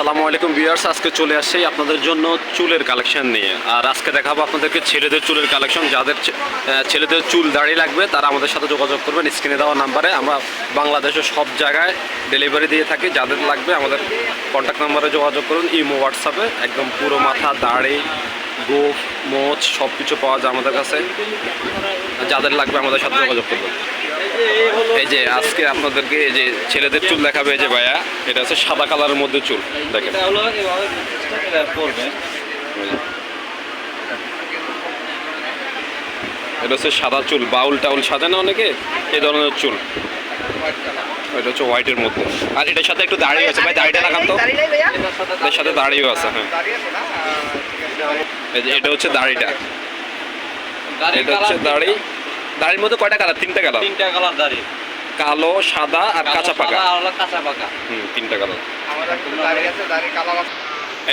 আসসালামু আলাইকুম ভিউয়ার্স, আজকে চলে আসছি আপনাদের জন্য চুলের কালেকশন নিয়ে। আর আজকে দেখাবো আপনাদেরকে ছেলেদের চুলের কালেকশন। যাদের ছেলেদের চুল দাড়ি লাগবে, তারা আমাদের সাথে যোগাযোগ করবেন স্ক্রিনে দেওয়া নাম্বারে। আমরা বাংলাদেশের সব জায়গায় ডেলিভারি দিয়ে থাকি। যাদের লাগবে আমাদের কন্ট্যাক্ট নাম্বারে যোগাযোগ করুন, ইমো হোয়াটসঅ্যাপে একদম পুরো মাথা, দাড়ি, গোফ, মোচ সব কিছু পাওয়া যায় আমাদের কাছে। যাদের লাগবে আমাদের সাথে যোগাযোগ করবেন। এই যে আজকে আপনাদেরকে এই যে ছেলেদের চুল দেখাবে এই যে ভাইয়া এটা হচ্ছে সাদা কালারের মধ্যে চুল দেখেন। এটা হলো এভাবে এটা পড়বে এটা হচ্ছে সাদা চুল বাউল টাউল সাজে না অনেকে? এই ধরনের চুল। এটা হচ্ছে হোয়াইটের মধ্যে। আর এটার সাথে একটু দাড়ি আছে ভাই দাড়িটা লাগান তো। দাঁড়িয়ে এটার সাথে এর সাথে দাড়িও আছে হ্যাঁ। দাঁড়িয়ে আছে না এই যে এটা হচ্ছে দাড়িটা। এটা হচ্ছে দাড়ি। দাড়ির মধ্যে কয়টা কালার? তিনটা কালার? তিনটা কালার দাড়ি। কালো সাদা আর কাঁচা পাকা? কাঁচা পাকা। হুম তিনটা কালার। আমাদের কিন্তু দাঁড়িয়ে আছে দাঁড়িয়ে কালো আছে।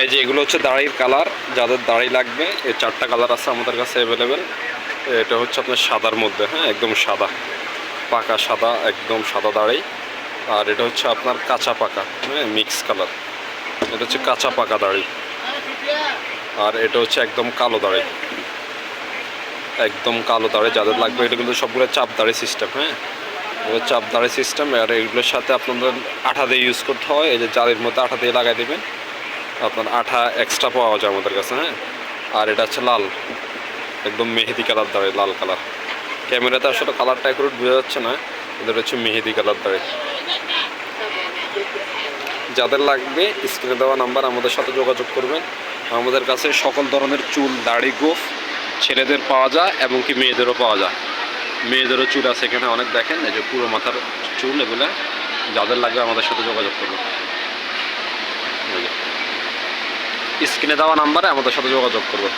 এই যে এগুলো হচ্ছে দাড়ির কালার যাদের দাড়ি লাগবে এই চারটা কালার আছে আমাদের কাছে অ্যাভেলেবেল এটা হচ্ছে আপনার সাদার মধ্যে হ্যাঁ একদম সাদা। পাকা সাদা একদম সাদা দাড়ি। আর এটা হচ্ছে আপনার কাঁচা পাকা হ্যাঁ মিক্স কালার এটা হচ্ছে কাঁচা পাকা দাড়ি। আর এটা হচ্ছে একদম কালো দাড়ি। একদম কালো দাড়ি যাদের লাগবে, এটা কিন্তু সবগুলো চাপ দাড়ি সিস্টেম হ্যাঁ? এগুলো চাপ দাড়ি সিস্টেম আর এগুলোর সাথে আপনাদের আঠা দিয়ে ইউজ করতে হয়, এই যে জালির মধ্যে আঠা দিয়ে লাগাই দেবেন। আপনার আঠা এক্সট্রা পাওয়া যায় আমাদের কাছে হ্যাঁ? আর এটা হচ্ছে লাল, একদম মেহেদি কালার দাঁড়ে লাল কালার। ক্যামেরাতে আসলে কালারটা একটু বোঝা যাচ্ছে না, এদের হচ্ছে মেহেদি কালার দাঁড়ে যাদের লাগবে স্ক্রিনে দেওয়া নাম্বার আমাদের সাথে যোগাযোগ করবেন। আমাদের কাছে সকল ধরনের চুল, দাড়ি, গোফ ছেলেদের পাওয়া যায় এবং কি মেয়েদেরও পাওয়া যায়। মেয়েদেরও চুল আছে এখানে, অনেক দেখেন, এই যে পুরো মাথার চুল এগুলো, যাদের লাগবে আমাদের সাথে যোগাযোগ যে। স্ক্রিনে দেওয়া নাম্বারে আমাদের সাথে যোগাযোগ করবেন।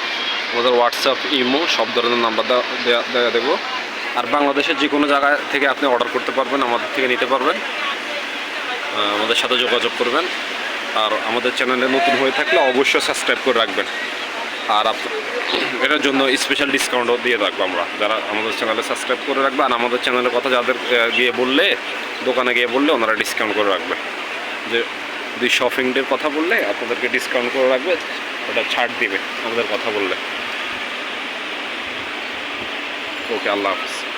আমাদের হোয়াটসঅ্যাপ ইমো সব ধরনের নাম্বার দেওয়া দেবো। আর বাংলাদেশের যে কোনো জায়গা থেকে আপনি অর্ডার করতে পারবেন, আমাদের থেকে নিতে পারবেন। আমাদের সাথে যোগাযোগ করবেন। আর আমাদের চ্যানেলে নতুন হয়ে থাকলে অবশ্যই সাবস্ক্রাইব করে রাখবেন। আর এটার জন্য স্পেশাল ডিসকাউন্টও দিয়ে রাখব আমরা। যারা আমাদের চ্যানেলে সাবস্ক্রাইব করে রাখবে আর আমাদের চ্যানেলের কথা যাদের গিয়ে বললে, দোকানে গিয়ে বললে, ওনারা ডিসকাউন্ট করে রাখবে। যে দুই শপিং ডের কথা বললে, আপনাদেরকে ডিসকাউন্ট করে রাখবে, ওটা ছাড় দিবে আমাদের কথা বললে। ওকে, আল্লাহ হাফিজ।